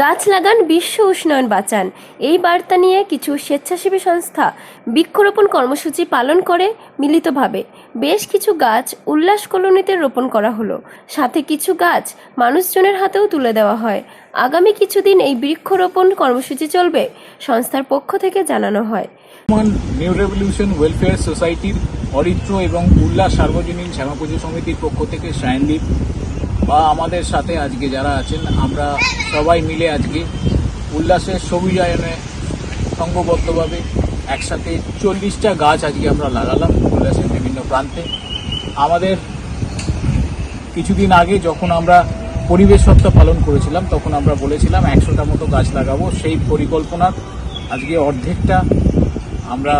গাছ লাগান বিশ্ব উষ্ণায়ন বাঁচান। এই বার্তা নিয়ে কিছু স্বেচ্ছাসেবী সংস্থা বৃক্ষরোপণ কর্মসূচি পালন করে মিলিতভাবে। বেশ কিছু গাছ উল্লাস কলোনিতে রোপণ করা হলো। সাথে কিছু গাছ মানুষজনের হাতেও তুলে দেওয়া হয়। আগামী কিছুদিন এই বৃক্ষরোপণ কর্মসূচি চলবে, সংস্থার পক্ষ থেকে জানানো হয়। নিউ রেভলিউশন ওয়েলফেয়ার সোসাইটির অরিত্র এবং উল্লাস সার্বজনীন শ্যামা পুজো সমিতির পক্ষ থেকে সায়নদীপ বা আমাদের সাথে আজকে যারা আছেন, আমরা সবাই মিলে আজকে উল্লাসের সবুজায়নে সংঘবদ্ধভাবে একসাথে চল্লিশটা গাছ আজকে আমরা লাগালাম উল্লাসের বিভিন্ন প্রান্তে। আমাদের কিছুদিন আগে যখন আমরা পরিবেশ সপ্তাহ পালন করেছিলাম, তখন আমরা বলেছিলাম একশোটা মতো গাছ লাগাবো। সেই পরিকল্পনার আজকে অর্ধেকটা আমরা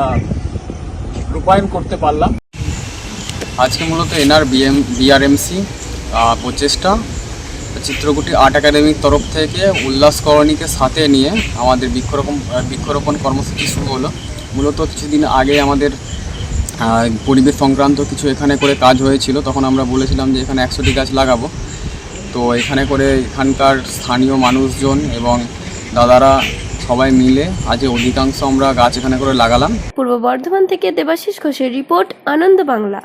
রূপায়ণ করতে পারলাম। আজকে মূলত এনআর বিএম, বিআরএমসি প্রচেষ্টা। চিত্রকুটি আর্ট একাডেমির তরফ থেকে উল্লাস কলোনিকে সাথে নিয়ে আমাদের বৃক্ষরোপণ বৃক্ষরোপণ কর্মসূচি শুরু হলো। মূলত কিছুদিন আগে আমাদের পরিবেশ সংক্রান্ত কিছু এখানে করে কাজ হয়েছিল। তখন আমরা বলেছিলাম যে এখানে একশোটি গাছ লাগাবো। তো এখানে করে এখানকার স্থানীয় মানুষজন এবং দাদারা সবাই মিলে আজ অধিকাংশ আমরা গাছ এখানে করে লাগালাম। পূর্ব বর্ধমান থেকে দেবাশিস ঘোষের রিপোর্ট, আনন্দ বাংলা।